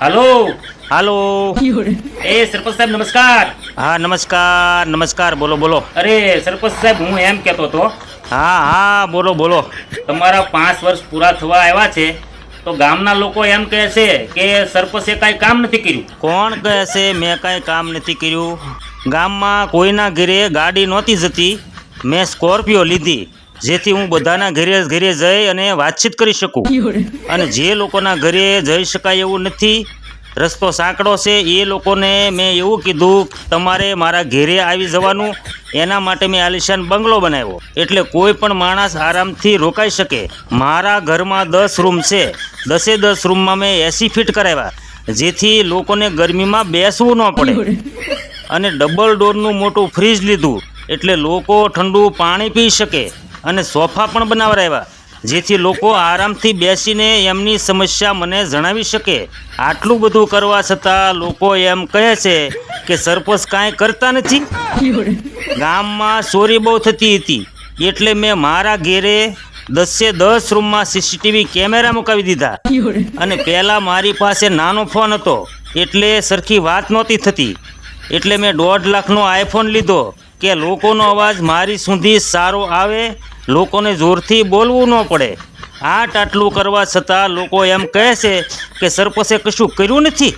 હાલો. હાલો. એ સરપંચ સાહેબ નમસ્કાર. હા નમસ્કાર નમસ્કાર. બોલો બોલો. અરે સરપંચ સાહેબ હું એમ કહેતો હતો. હા હા બોલો બોલો. તમારા પાંચ વર્ષ પૂરા થવા આવ્યા છે તો ગામના લોકો એમ કહે છે કે સરપંચે કાંઈ કામ નથી કર્યું. કોણ કહે છે? મેં કાંઈ કામ નથી કર્યું. ગામમાં કોઈના ઘરે ગાડી નહોતી જતી. મેં સ્કોર્પિયો લીધી. જેથી હું બધાના ઘરે ઘરે જઈ અને વાતચીત કરી શકું. અને જે લોકોના ઘરે જઈ શકાય એવું નથી, રસ્તો સાંકડો છે, એ લોકોને મેં એવું કીધું, તમારે મારા ઘેરે આવી જવાનું, એના માટે મેં આલિશાન બંગલો બનાવ્યો. એટલે કોઈ પણ માણસ આરામથી રોકાઈ શકે. મારા ઘરમાં દસ રૂમ છે. દસે દસ રૂમમાં મેં એસી ફીટ કરાવ્યા. જેથી લોકોને ગરમીમાં બેસવું ન પડે. અને ડબલ ડોરનું મોટું ફ્રીજ લીધું. એટલે લોકો ઠંડુ પાણી પી શકે. અને સોફા પણ બનાવરાવ્યા જેથી લોકો આરામથી બેસીને એમની સમસ્યા મને જણાવી શકે. આટલું બધું કરવા છતાં લોકો એમ કહે છે કે સરપંચ કાંઈ કરતા નથી. ગામમાં ચોરી બહુ થતી હતી. એટલે મેં મારા ઘેરે દસે દસ રૂમમાં સીસીટીવી કેમેરા મુકાવી દીધા. અને પહેલાં મારી પાસે નાનો ફોન હતો. એટલે સરખી વાત નહોતી થતી. એટલે મેં દોઢ લાખનો આઈફોન લીધો કે લોકોનો અવાજ મારી સુધી સારો આવે લોકોને જોરથી બોલવું ન પડે. આટ આટલું કરવા છતાં લોકો એમ કહે છે કે સરપંચે કશું કર્યું નથી?